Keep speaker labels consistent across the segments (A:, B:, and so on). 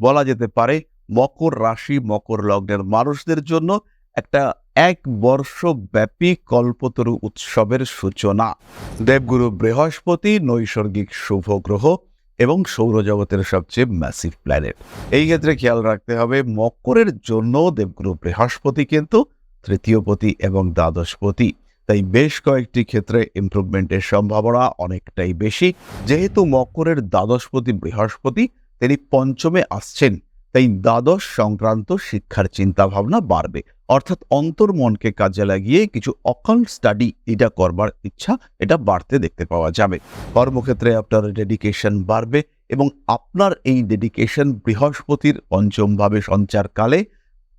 A: বলা যেতে পারে মকর রাশি, মকর লগ্নের মানুষদের জন্য একটা এক বর্ষ ব্যাপী কল্পতরু উৎসবের সূচনা। দেবগুরু বৃহস্পতি নৈসর্গিক শুভ গ্রহ এবং সৌরজগতের সবচেয়ে ম্যাসিভ প্ল্যানেট এই ক্ষেত্রে খেয়াল রাখতে হবে, মকরের জন্য দেবগুরু বৃহস্পতি কিন্তু তৃতীয়পতি এবং দ্বাদশপতি। তাই বেশ কয়েকটি ক্ষেত্রে ইমপ্রুভমেন্টের সম্ভাবনা অনেকটাই বেশি। যেহেতু মকরের দ্বাদশপতি বৃহস্পতি তিনি পঞ্চমে আসছেন, তাই দ্বাদশ সংক্রান্ত শিক্ষার চিন্তা ভাবনা বাড়বে। অর্থাৎ অন্তর্মনকে কাজে লাগিয়ে কিছু অকাল স্টাডি এটা করবার ইচ্ছা, এটা বাড়তে দেখতে পাওয়া যাবে। কর্মক্ষেত্রে আপনার ডেডিকেশন বাড়বে এবং আপনার এই ডেডিকেশন বৃহস্পতির পঞ্চমভাবে সঞ্চারকালে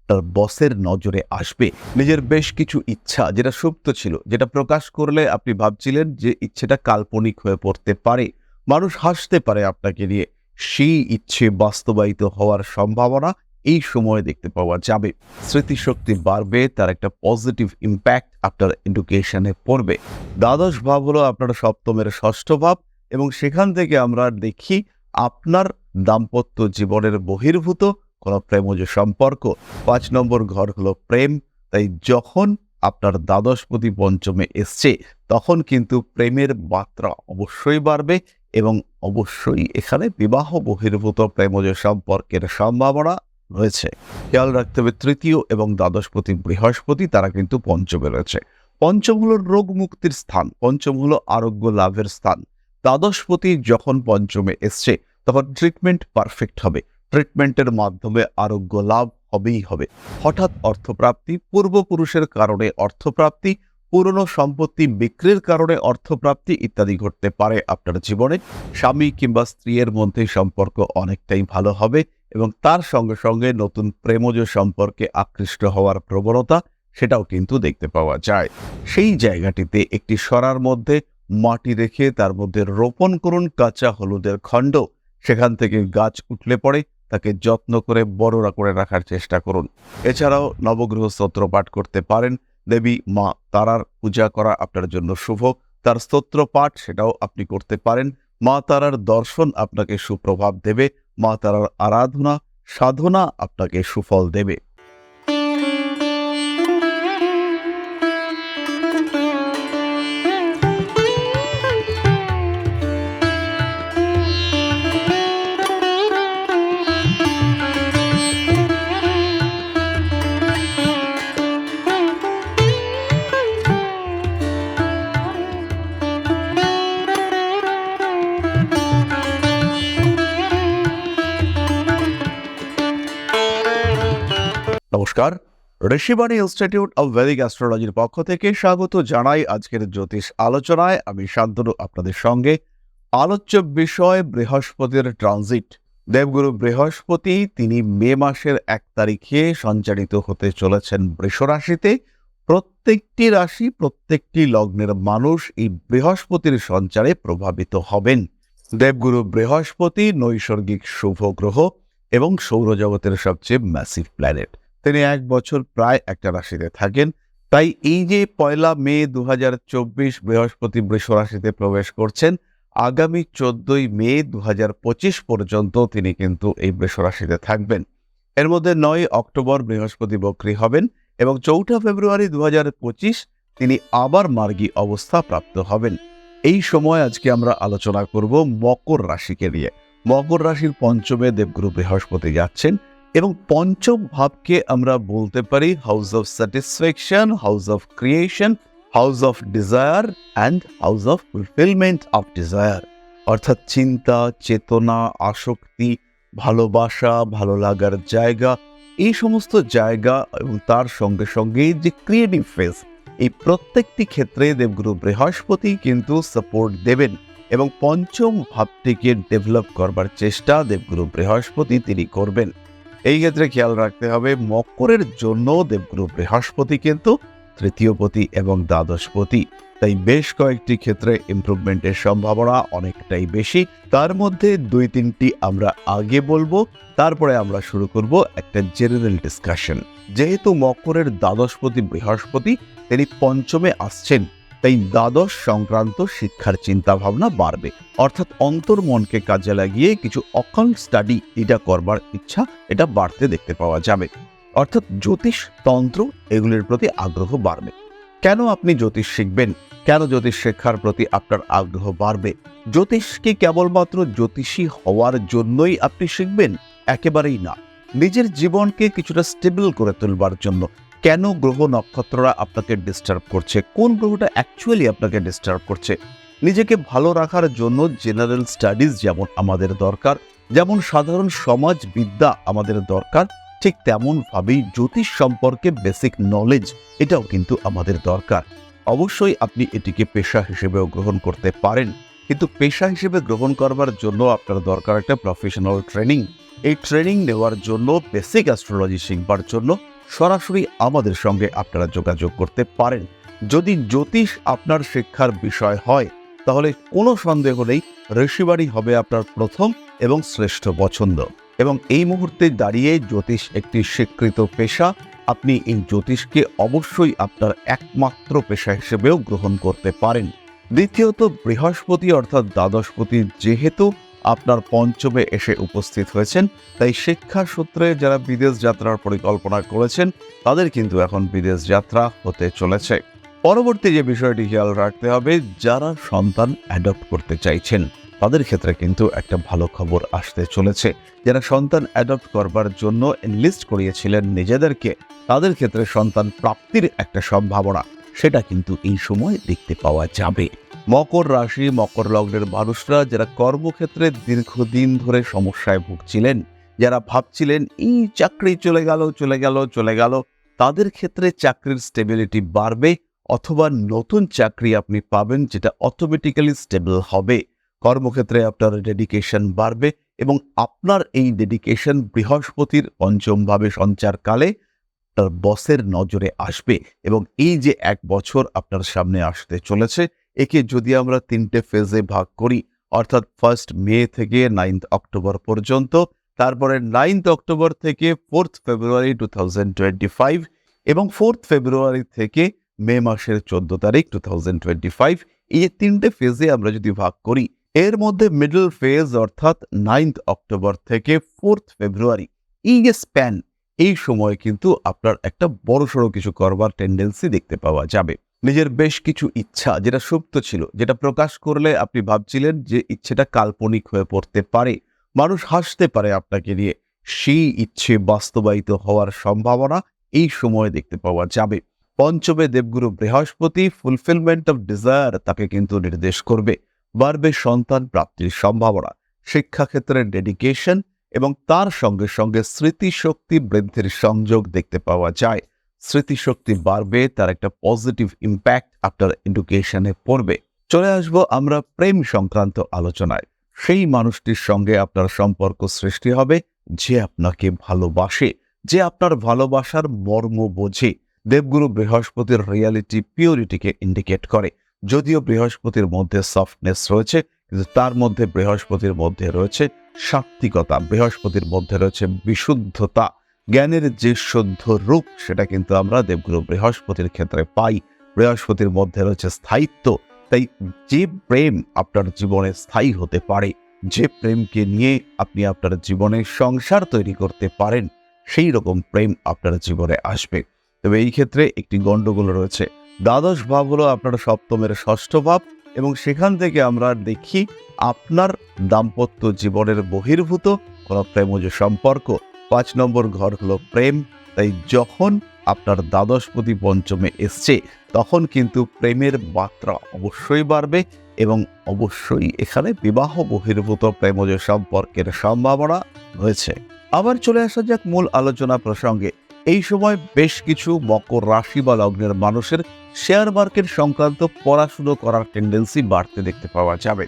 A: তার বসের নজরে আসবে। নিজের বেশ কিছু ইচ্ছা, যেটা সুপ্ত ছিল, যেটা প্রকাশ করলে আপনি ভাবছিলেন যে ইচ্ছেটা কাল্পনিক হয়ে পড়তে পারে। মানুষ হাসতে পারে আপনাকে নিয়ে। সেই ইচ্ছে বাস্তবায়িত হওয়ার সম্ভাবনা এই সময়ে দেখতে পাওয়া যাবে। স্মৃতিশক্তি বাড়বে, তার একটা পজিটিভ ইম্প্যাক্ট আপনার এডুকেশনে পড়বে। দ্বাদশ ভাব হলো আপনার সপ্তমের ষষ্ঠ ভাব এবং সেখান থেকে আমরা দেখি আপনার দাম্পত্য জীবনের বহির্ভূত, কোনো প্রেমজ সম্পর্ক। পাঁচ নম্বর ঘর হলো প্রেম, তাই যখন আপনার দ্বাদশপতি পঞ্চমে এসছে, তখন কিন্তু প্রেমের মাত্রা অবশ্যই বাড়বে এবং অবশ্যই এখানে বিবাহ বহির্ভূত প্রেমজ সম্পর্কের সম্ভাবনা রয়েছে। খেয়াল রাখতে হবে, তৃতীয় এবং দ্বাদশপতি বৃহস্পতি তারা কিন্তু পঞ্চমে রয়েছে। পঞ্চম হলো রোগ মুক্তির স্থান, পঞ্চম হলো আরোগ্য লাভের স্থান। দ্বাদশপতি যখন পঞ্চমে এসছে, তখন ট্রিটমেন্ট পারফেক্ট হবে। ট্রিটমেন্টের মাধ্যমে আরোগ্য লাভ হবেই হবে। হঠাৎ অর্থপ্রাপ্তি, পূর্বপুরুষের কারণে অর্থপ্রাপ্তি পুরনো সম্পত্তি বিক্রির কারণে অর্থপ্রাপ্তি ইত্যাদি ঘটতে পারে আপনার জীবনে। স্বামী কিংবা স্ত্রীর মধ্যে সম্পর্ক অনেকটাই ভালো হবে এবং তার সঙ্গে সঙ্গে নতুন প্রেমজ সম্পর্কে আকৃষ্ট হওয়ার প্রবণতা সেটাও কিন্তু দেখতে পাওয়া যায়। সেই জায়গাটিতে একটি সরার মধ্যে মাটি রেখে তার মধ্যে রোপণ করুন কাঁচা হলুদের খণ্ড। সেখান থেকে গাছ উঠলে পড়ে তাকে যত্ন করে বড়রা করে রাখার চেষ্টা করুন। এছাড়াও নবগ্রহ স্তোত্র পাঠ করতে পারেন। দেবী মা তারার পূজা করা আপনার জন্য শুভ। তার স্তোত্র পাঠ সেটাও আপনি করতে পারেন। মা তারার দর্শন আপনাকে সুপ্রভাব দেবে। মা তারার আরাধনা, সাধনা আপনাকে সুফল দেবে। নমস্কার, ঋষিবাণী ইনস্টিটিউট অব ভেদিক অ্যাস্ট্রোলজির পক্ষ থেকে স্বাগত জানাই আজকের জ্যোতিষ আলোচনায়। আমি শান্তনু, আপনাদের সঙ্গে আলোচ্য বিষয় বৃহস্পতির ট্রানজিট। দেবগুরু বৃহস্পতি, তিনি মে মাসের এক তারিখে সঞ্চারিত হতে চলেছেন বৃষ রাশিতে। প্রত্যেকটি রাশি, প্রত্যেকটি লগ্নের মানুষ এই বৃহস্পতির সঞ্চারে প্রভাবিত হবেন। দেবগুরু বৃহস্পতি নৈসর্গিক শুভ গ্রহ এবং সৌরজগতের সবচেয়ে ম্যাসিভ প্ল্যানেট তিনি এক বছর প্রায় একটা রাশিতে থাকেন। তাই এই যে পয়লা মে দু হাজার চব্বিশ বৃহস্পতি বৃষ রাশিতে প্রবেশ করছেন, আগামী চোদ্দই মে দু হাজার পঁচিশ পর্যন্ত তিনি কিন্তু এই বৃষ রাশিতে থাকবেন। এর মধ্যে নয় অক্টোবর বৃহস্পতি বক্রী হবেন এবং চৌঠা ফেব্রুয়ারি দু তিনি আবার মার্গী অবস্থা প্রাপ্ত হবেন। এই সময় আজকে আমরা আলোচনা করব মকর রাশিকে নিয়ে। মকর রাশির পঞ্চমে দেবগুরু বৃহস্পতি যাচ্ছেন। এবং পঞ্চম ভাবকে আমরা বলতে পারি house of satisfaction, house of creation, house of desire and house of fulfilment of desire. অর্থাৎ চিন্তা, চেতনা, আসক্তি, ভালোবাসা, ভালো লাগার জায়গা, এই সমস্ত জায়গা এবং তার সঙ্গে সঙ্গে যে ক্রিয়েটিভ ফেজ এই প্রত্যেকটি ক্ষেত্রে দেবগুরু বৃহস্পতি কিন্তু সাপোর্ট দেবেন এবং পঞ্চম ভাবটিকে ডেভেলপ করবার চেষ্টা দেবগুরু বৃহস্পতি তিনি করবেন। এই ক্ষেত্রে খেয়াল রাখতে হবে, মকরের জন্য দেবগুরু বৃহস্পতি কিন্তু তৃতীয়পতি এবং দ্বাদশপতি তাই বেশ কয়েকটি ক্ষেত্রে ইমপ্রুভমেন্টের সম্ভাবনা অনেকটাই বেশি। তার মধ্যে দুই তিনটি আমরা আগে বলব, তারপরে আমরা শুরু করব একটা জেনারেল ডিসকাশন যেহেতু মকরের দ্বাদশপতি বৃহস্পতি, তিনি পঞ্চমে আসছেন তাই দ্বাদশ সংক্রান্ত শিক্ষার চিন্তা ভাবনা বাড়বে। অর্থাৎ অন্তর্মনকে কাজে লাগিয়ে কিছু অকাল স্টাডি এটা করবার ইচ্ছা এটা বাড়তে দেখতে পাওয়া যাবে। অর্থাৎ জ্যোতিষ তন্ত্র এগুলির প্রতি আগ্রহ বাড়বে। কেন আপনি জ্যোতিষ শিখবেন? কেন জ্যোতিষ শিক্ষার প্রতি আপনার আগ্রহ বাড়বে? জ্যোতিষ কি কেবলমাত্র জ্যোতিষী হওয়ার জন্যই আপনি শিখবেন? একেবারেই না। নিজের জীবনকে কিছুটা স্টেবল করে তুলবার জন্য কেন গ্রহ নক্ষত্ররা আপনাকে ডিস্টার্ব করছে? কোন গ্রহটা অ্যাকচুয়ালি আপনাকে ডিস্টার্ব করছে? নিজেকে ভালো রাখার জন্য জেনারেল স্টাডিজ যেমন আমাদের দরকার, যেমন সাধারণ সমাজ বিদ্যা আমাদের দরকার, ঠিক তেমনভাবেই জ্যোতিষ সম্পর্কে বেসিক নলেজ এটাও কিন্তু আমাদের দরকার। অবশ্যই আপনি এটিকে পেশা হিসেবেও গ্রহণ করতে পারেন, কিন্তু পেশা হিসেবে গ্রহণ করবার জন্য আপনার দরকার একটা প্রফেশনাল ট্রেনিং এই ট্রেনিং নেওয়ার জন্য বেসিক অ্যাস্ট্রোলজি শিখবার জন্য সরাসরি আমাদের সঙ্গে আপনারা যোগাযোগ করতে পারেন। যদি জ্যোতিষ আপনার শিক্ষার বিষয় হয়, তাহলে কোনো সন্দেহ নেই, ঋষিবাড়ি হবে আপনার প্রথম এবং শ্রেষ্ঠ পছন্দ। এবং এই মুহূর্তে দাঁড়িয়ে জ্যোতিষ একটি স্বীকৃত পেশা, আপনি এই জ্যোতিষকে অবশ্যই আপনার একমাত্র পেশা হিসেবেও গ্রহণ করতে পারেন। দ্বিতীয়ত, বৃহস্পতি অর্থাৎ দ্বাদশপতি যেহেতু আপনার পঞ্চমে এসে উপস্থিত হয়েছেন। তাই শিক্ষা সূত্রে যারা বিদেশ যাত্রার পরিকল্পনা করেছেন, তাদের কিন্তু এখন বিদেশ যাত্রা হতে চলেছে। পরবর্তী যে বিষয়টি খেয়াল রাখতে হবে, যারা সন্তান অ্যাডপ্ট করতে চাইছেন, তাদের ক্ষেত্রে কিন্তু একটা ভালো খবর আসতে চলেছে। যারা সন্তান অ্যাডপ্ট করবার জন্য এনলিস্ট করিয়েছিলেন নিজেদেরকে, তাদের ক্ষেত্রে সন্তান প্রাপ্তির একটা সম্ভাবনা, সেটা কিন্তু এই সময় দেখতে পাওয়া যাবে। মকর রাশি, মকর লগ্নের মানুষরা যারা কর্মক্ষেত্রে দীর্ঘদিন ধরে সমস্যায় ভুগছিলেন, যারা ভাবছিলেন, এই চাকরি চলে গেল চলে গেল চলে গেল। তাদের ক্ষেত্রে চাকরির স্টেবিলিটি বাড়বে অথবা নতুন চাকরি আপনি পাবেন যেটা অটোমেটিক্যালি স্টেবল হবে। কর্মক্ষেত্রে আপনার ডেডিকেশন বাড়বে এবং আপনার এই ডেডিকেশন বৃহস্পতির পঞ্চমভাবে সঞ্চারকালে তার বসের নজরে আসবে এবং এই যে এক বছর আপনার সামনে আসতে চলেছে একে যদি আমরা তিনটে ফেজে ভাগ করি, অর্থাৎ ফার্স্ট মে থেকে নাইন্থ অক্টোবর পর্যন্ত, তারপরে নাইন্থ অক্টোবর থেকে fourth February two thousand twenty five এবং ফোর্থ ফেব্রুয়ারি থেকে মে মাসের চোদ্দ তারিখ টু থাউজেন্ড টোয়েন্টি ফাইভ এই তিনটে ফেজে আমরা যদি ভাগ করি, এর মধ্যে মিডল ফেজ অর্থাৎ নাইন্থ অক্টোবর থেকে ফোর্থ ফেব্রুয়ারি এই যে স্প্যান এই সময় কিন্তু আপনার একটা বড়সড় কিছু করবার টেন্ডেন্সি দেখতে পাওয়া যাবে। নিজের বেশ কিছু ইচ্ছা, যেটা সুপ্ত ছিল, যেটা প্রকাশ করলে আপনি ভাবছিলেন যে ইচ্ছেটা কাল্পনিক হয়ে পড়তে পারে। মানুষ হাসতে পারে আপনাকে নিয়ে। সেই ইচ্ছে বাস্তবায়িত হওয়ার সম্ভাবনা এই সময়ে দেখতে পাওয়া যাবে। পঞ্চমে দেবগুরু বৃহস্পতি ফুলফিলমেন্ট অফ ডিজায়ার তাকে কিন্তু নির্দেশ করবে। বাড়বে সন্তান প্রাপ্তির সম্ভাবনা শিক্ষাক্ষেত্রের ডেডিকেশন এবং তার সঙ্গে সঙ্গে স্মৃতিশক্তি বৃদ্ধির সংযোগ দেখতে পাওয়া যায়। স্মৃতিশক্তি বাড়বে, তার একটা পজিটিভ ইম্প্যাক্ট আপনার এডুকেশনে পড়বে। চলে আসব আমরা প্রেম সংক্রান্ত আলোচনায়। সেই মানুষটির সঙ্গে আপনার সম্পর্ক সৃষ্টি হবে, যে আপনাকে ভালোবাসে, যে আপনার ভালোবাসার মর্ম বোঝে। দেবগুরু বৃহস্পতির রিয়ালিটি পিওরিটিকে ইন্ডিকেট করে। যদিও বৃহস্পতির মধ্যে সফটনেস রয়েছে, কিন্তু তার মধ্যে বৃহস্পতির মধ্যে রয়েছে সাত্ত্বিকতা বৃহস্পতির মধ্যে রয়েছে বিশুদ্ধতা। জ্ঞানের যে শুদ্ধ রূপ, সেটা কিন্তু আমরা দেবগুরু বৃহস্পতির ক্ষেত্রে পাই। বৃহস্পতির মধ্যে রয়েছে স্থায়িত্ব। তাই যে প্রেম আপনার জীবনে স্থায়ী হতে পারে, যে প্রেমকে নিয়ে আপনি আপনার জীবনে সংসার তৈরি করতে পারেন, সেই রকম প্রেম আপনার জীবনে আসবে। তবে এই ক্ষেত্রে একটি গণ্ডগোল রয়েছে। দ্বাদশ ভাব হলো আপনার সপ্তমের ষষ্ঠ ভাব এবং সেখান থেকে আমরা দেখি আপনার দাম্পত্য জীবনের বহির্ভূত কোনো প্রেমজ সম্পর্ক। পাঁচ নম্বর ঘর হলো প্রেম। তাই যখন আপনার দ্বাদশপতি পঞ্চমে এসছে, তখন কিন্তু প্রেমের মাত্রা অবশ্যই বাড়বে এবং অবশ্যই এখানে বিবাহ বহির্ভূত প্রেমজ সম্পর্কের সম্ভাবনা রয়েছে। আবার চলে আসা যাক মূল আলোচনা প্রসঙ্গে। এই সময় বেশ কিছু মকর রাশি বা লগ্নের মানুষের শেয়ার মার্কেট সংক্রান্ত পড়াশুনো করার টেন্ডেন্সি বাড়তে দেখতে পাওয়া যাবে।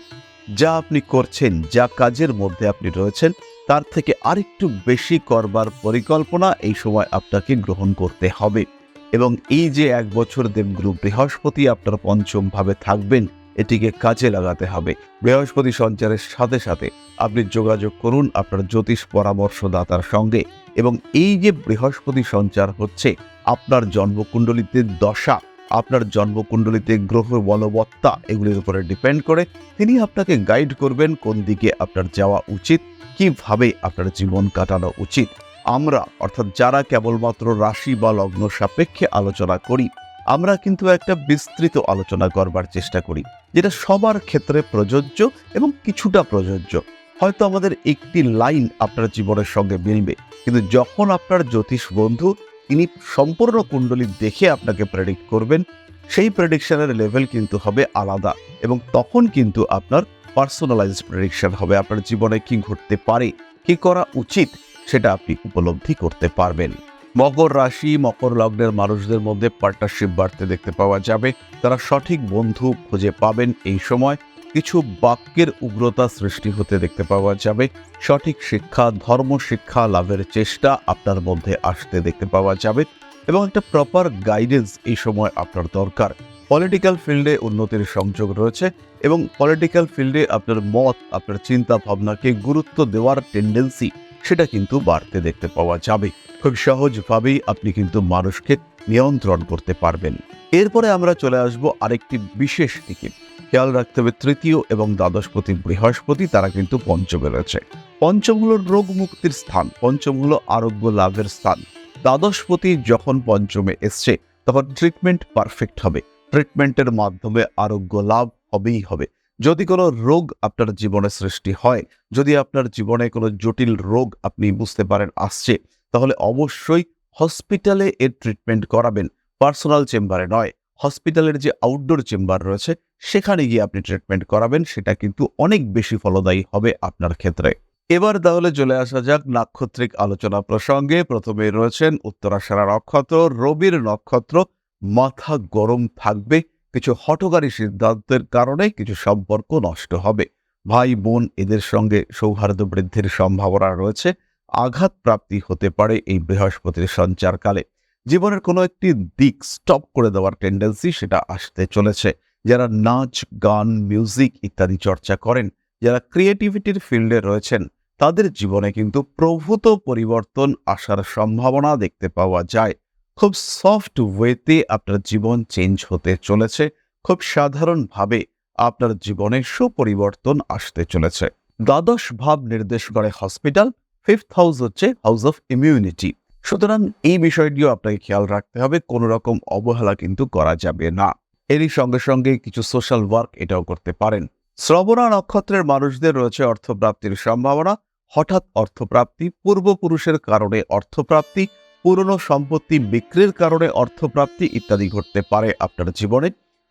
A: যা আপনি করছেন, যা কাজের মধ্যে আপনি রয়েছেন তার থেকে আরেকটু বেশি করবার পরিকল্পনা এই সময় আপনাকে গ্রহণ করতে হবে। এবং এই যে এক বছর দেবগুরু বৃহস্পতি আপনার পঞ্চম ভাবে থাকবেন, এটিকে কাজে লাগাতে হবে। বৃহস্পতি সঞ্চারের সাথে সাথে আপনি যোগাযোগ করুন আপনার জ্যোতিষ পরামর্শদাতার সঙ্গে। এবং এই যে বৃহস্পতি সঞ্চার হচ্ছে, আপনার জন্মকুণ্ডলিতে দশা, আপনার জন্মকুণ্ডলিতে গ্রহ বলবত্তা, এগুলির উপরে ডিপেন্ড করে। তিনি আপনাকে গাইড করবেন কোন দিকে আপনার যাওয়া উচিত। কীভাবে আপনার জীবন কাটানো উচিত? আমরা, অর্থাৎ যারা কেবলমাত্র রাশি বা লগ্ন সাপেক্ষে আলোচনা করি, আমরা কিন্তু একটা বিস্তৃত আলোচনা করবার চেষ্টা করি, যেটা সবার ক্ষেত্রে প্রযোজ্য এবং কিছুটা প্রযোজ্য। হয়তো আমাদের একটি লাইন আপনার জীবনের সঙ্গে মিলবে, কিন্তু যখন আপনার জ্যোতিষ বন্ধু তিনি সম্পূর্ণ কুণ্ডলী দেখে আপনাকে প্রেডিক্ট করবেন, সেই প্রেডিকশনের লেভেল কিন্তু হবে আলাদা এবং তখন কিন্তু আপনার পার্সোনালাইজ প্রেডিকশন হবে, আপনার জীবনে কি ঘটতে পারে, কি করা উচিত, সেটা আপনি উপলব্ধি করতে পারবেন। মকর রাশি, মকর লগ্নের মানুষদের মধ্যে পার্টনারশিপ বাড়তে দেখতে পাওয়া যাবে। তারা সঠিক বন্ধু খুঁজে পাবেন এই সময়। কিছু বাক্যের উগ্রতা সৃষ্টি হতে দেখতে পাওয়া যাবে। সঠিক শিক্ষা, ধর্ম শিক্ষা, লাভের চেষ্টা আপনার মধ্যে আসতে দেখতে পাওয়া যাবে এবং একটা প্রপার গাইডেন্স এই সময় আপনার দরকার। পলিটিক্যাল ফিল্ডে উন্নতির সংযোগ রয়েছে এবং পলিটিক্যাল ফিল্ডে আপনার মত, আপনার চিন্তা ভাবনাকে গুরুত্ব দেওয়ার টেন্ডেন্সি সেটা কিন্তু বাড়তে দেখতে পাওয়া যাবে। খুব সহজভাবেই আপনি কিন্তু মানুষকে নিয়ন্ত্রণ করতে পারবেন। এরপরে আমরা চলে আসব আরেকটি বিশেষ দিকে। খেয়াল রাখতে হবে, তৃতীয় এবং দ্বাদশপতি বৃহস্পতি তারা কিন্তু পঞ্চমে রয়েছে। পঞ্চম হলো রোগ মুক্তির স্থান, পঞ্চম হলো আরোগ্য লাভের স্থান। দ্বাদশপতি যখন পঞ্চমে এসছে, তখন ট্রিটমেন্ট পারফেক্ট হবে। ট্রিটমেন্টের মাধ্যমে আরোগ্য লাভ হবেই হবে। যদি কোনো রোগ আপনার জীবনে সৃষ্টি হয়, যদি আপনার জীবনে কোনো জটিল রোগ আপনি বুঝতে পারেন আসছে, তাহলে অবশ্যই হসপিটালে এর ট্রিটমেন্ট করাবেন। পার্সোনাল চেম্বারে নয় হসপিটালের যে আউটডোর চেম্বার রয়েছে, সেখানে গিয়ে আপনি ট্রিটমেন্ট করাবেন, সেটা কিন্তু অনেক বেশি ফলদায়ী হবে আপনার ক্ষেত্রে। এবার তাহলে চলে আসা যাক নাক্ষত্রিক আলোচনা প্রসঙ্গে। প্রথমে রয়েছেন উত্তরাশারা নক্ষত্র, রবির নক্ষত্র মাথা গরম থাকবে, কিছু হটকারী সিদ্ধান্তের কারণে কিছু সম্পর্ক নষ্ট হবে। ভাই বোন এদের সঙ্গে সৌহার্দ্য বৃদ্ধির সম্ভাবনা রয়েছে, আঘাত প্রাপ্তি হতে পারে এই বৃহস্পতির সঞ্চারকালে। জীবনের কোনো একটি দিক স্টপ করে দেওয়ার টেন্ডেন্সি সেটা আসতে চলেছে। যারা নাচ, গান মিউজিক ইত্যাদি চর্চা করেন, যারা ক্রিয়েটিভিটির ফিল্ডে রয়েছেন, তাদের জীবনে কিন্তু প্রভূত পরিবর্তন আসার সম্ভাবনা দেখতে পাওয়া যায়। খুব সফট ওয়েতে আপনার জীবন চেঞ্জ হতে চলেছে। খুব সাধারণভাবে আপনার জীবনে সুপরিবর্তন আসতে চলেছে। দ্বাদশ ভাব নির্দেশ করে হসপিটাল ফিফথ হাউস হচ্ছে হাউস অফ ইমিউনিটি সুতরাং এই বিষয়টিও আপনাকে খেয়াল রাখতে হবে, কোনো রকম অবহেলা কিন্তু করা যাবে না। এরই সঙ্গে সঙ্গে কিছু সোশ্যাল ওয়ার্ক এটাও করতে পারেন। শ্রবণা নক্ষত্রের মানুষদের রয়েছে অর্থপ্রাপ্তির সম্ভাবনা। হঠাৎ অর্থপ্রাপ্তি, পূর্বপুরুষের কারণে অর্থপ্রাপ্তি পুরনো সম্পত্তি বিক্রির কারণে অর্থপ্রাপ্তি ইত্যাদি ঘটতে পারে আপনার জীবনে।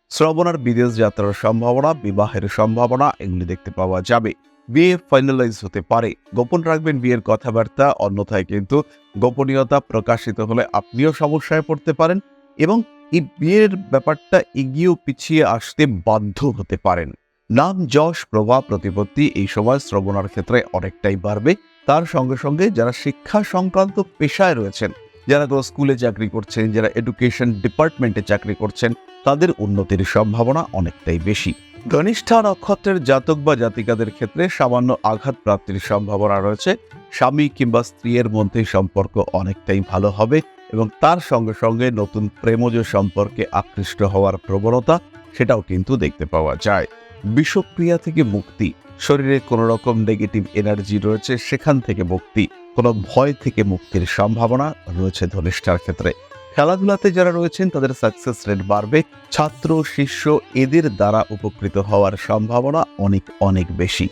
A: শ্রবণার বিদেশ যাত্রার সম্ভাবনা, বিবাহের সম্ভাবনা এগুলি দেখতে পাওয়া যাবে। বিয়ে ফাইনালাইজ হতে পারে। গোপন রাখবেন বিয়ের কথাবার্তা, অন্যথায় কিন্তু গোপনীয়তা প্রকাশিত হলে আপনিও সমস্যায় পড়তে পারেন এবং এই বিয়ের ব্যাপারটা এগিয়েও পিছিয়ে আসতে বাধ্য হতে পারেন। নাম, যশ, প্রভাব, প্রতিপত্তি এই সময় শ্রবণার ক্ষেত্রে অনেকটাই বাড়বে। তার সঙ্গে সঙ্গে যারা শিক্ষা সংক্রান্ত পেশায় রয়েছেন, যারা কোনো স্কুলে চাকরি করছেন, যারা এডুকেশন ডিপার্টমেন্টে চাকরি করছেন, তাদের উন্নতির সম্ভাবনা অনেকটাই বেশি। ধনিষ্ঠা নক্ষত্রের জাতক বা জাতিকাদের ক্ষেত্রে সামান্য আঘাত প্রাপ্তির সম্ভাবনা রয়েছে। স্বামী কিংবা স্ত্রীর মধ্যে সম্পর্ক অনেকটাই ভালো হবে এবং তার সঙ্গে সঙ্গে নতুন প্রেমজ সম্পর্কে আকৃষ্ট হওয়ার প্রবণতা, সেটাও কিন্তু দেখতে পাওয়া যায়। বিষক্রিয়া থেকে মুক্তি। শরীরে কোনো রকম নেগেটিভ এনার্জি রয়েছে, সেখান থেকে মুক্তি। কোনো ভয় থেকে মুক্তির সম্ভাবনা রয়েছে ধনিষ্ঠার ক্ষেত্রে। খেলাধুলাতে যারা রয়েছেন, তাদের সাকসেস রেট বাড়বে। ছাত্র, শিষ্য এদের দ্বারা উপকৃত হওয়ার সম্ভাবনা অনেক অনেক বেশি।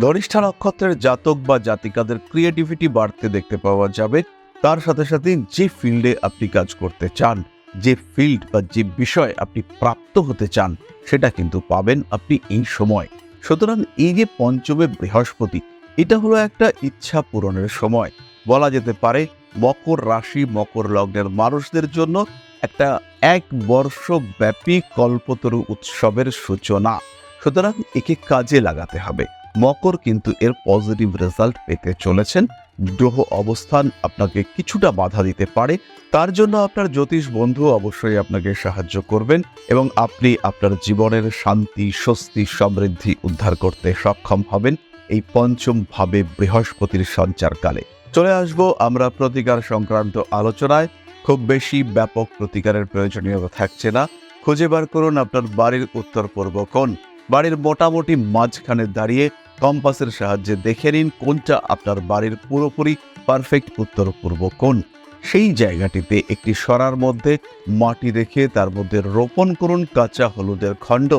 A: ধনিষ্ঠা নক্ষত্রের জাতক বা জাতিকাদের ক্রিয়েটিভিটি বাড়তে দেখতে পাওয়া যাবে। তার সাথে সাথে যে ফিল্ডে আপনি কাজ করতে চান যে ফিল্ড বা যে বিষয় আপনি প্রাপ্ত হতে চান, সেটা কিন্তু পাবেন আপনি এই সময়। সুতরাং এই যে পঞ্চমে বৃহস্পতি, এটা হলো একটা ইচ্ছা পূরণের সময়। বলা যেতে পারে, মকর রাশি, মকর লগ্নের মানুষদের জন্য একটা এক বর্ষ ব্যাপী কল্পতরু উৎসবের সূচনা। সুতরাং একে কাজে লাগাতে হবে। মকর কিন্তু এর পজিটিভ রেজাল্ট পেতে চলেছেন। গ্রহ অবস্থান আপনাকে কিছুটা বাধা দিতে পারে, তার জন্য আপনার জ্যোতিষ বন্ধু অবশ্যই আপনাকে সাহায্য করবেন এবং আপনি আপনার জীবনের শান্তি, স্বস্তি, সমৃদ্ধি উদ্ধার করতে সক্ষম হবেন এই পঞ্চম ভাবে বৃহস্পতির সঞ্চারকালে। চলে আসব আমরা প্রতিকার সংক্রান্ত আলোচনায়। খুব বেশি ব্যাপক প্রতিকারের প্রয়োজনীয়তা থাকছে না। খুঁজে বার করুন আপনার বাড়ির উত্তর পূর্ব কোণ। বাড়ির মোটামুটি মাঝখানে দাঁড়িয়ে কম্পাসের সাহায্যে দেখে নিন কোনটা আপনার বাড়ির পুরোপুরি পারফেক্ট উত্তর পূর্ব কোণ সেই জায়গাটিতে একটি সরার মধ্যে মাটি রেখে তার মধ্যে রোপণ করুন কাঁচা হলুদের খণ্ড।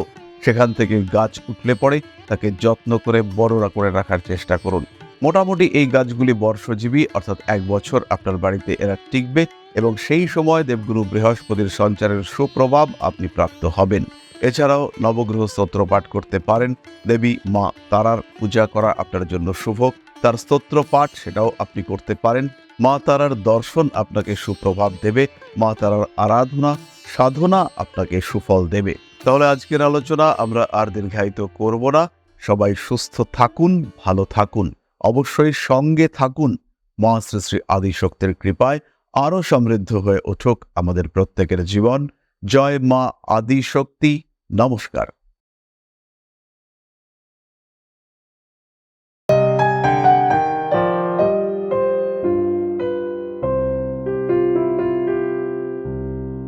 A: সেখান থেকে গাছ উঠলে পড়ে তাকে যত্ন করে বড়রা করে রাখার চেষ্টা করুন। মোটামুটি এই গাছগুলি বর্ষজীবী, অর্থাৎ এক বছর আপনার বাড়িতে এরা টিকবে এবং সেই সময় দেবগুরু বৃহস্পতির সঞ্চারের সুপ্রভাব আপনি প্রাপ্ত হবেন। এছাড়াও নবগ্রহ স্তোত্র পাঠ করতে পারেন। দেবী, মা, তারার পূজা করা আপনার জন্য শুভ। তার স্তোত্র পাঠ, সেটাও আপনি করতে পারেন। মা তারার দর্শন আপনাকে সুপ্রভাব দেবে। মা তারার আরাধনা, সাধনা আপনাকে সুফল দেবে। তাহলে আজকের আলোচনা আমরা আর দীর্ঘায়িত করব না। সবাই সুস্থ থাকুন, ভালো থাকুন। অবশ্যই সঙ্গে থাকুন। মা শ্রী শ্রী আদিশক্তির কৃপায় আরও সমৃদ্ধ হয়ে উঠুক আমাদের প্রত্যেকের জীবন। জয় মা আদিশক্তি। নমস্কার।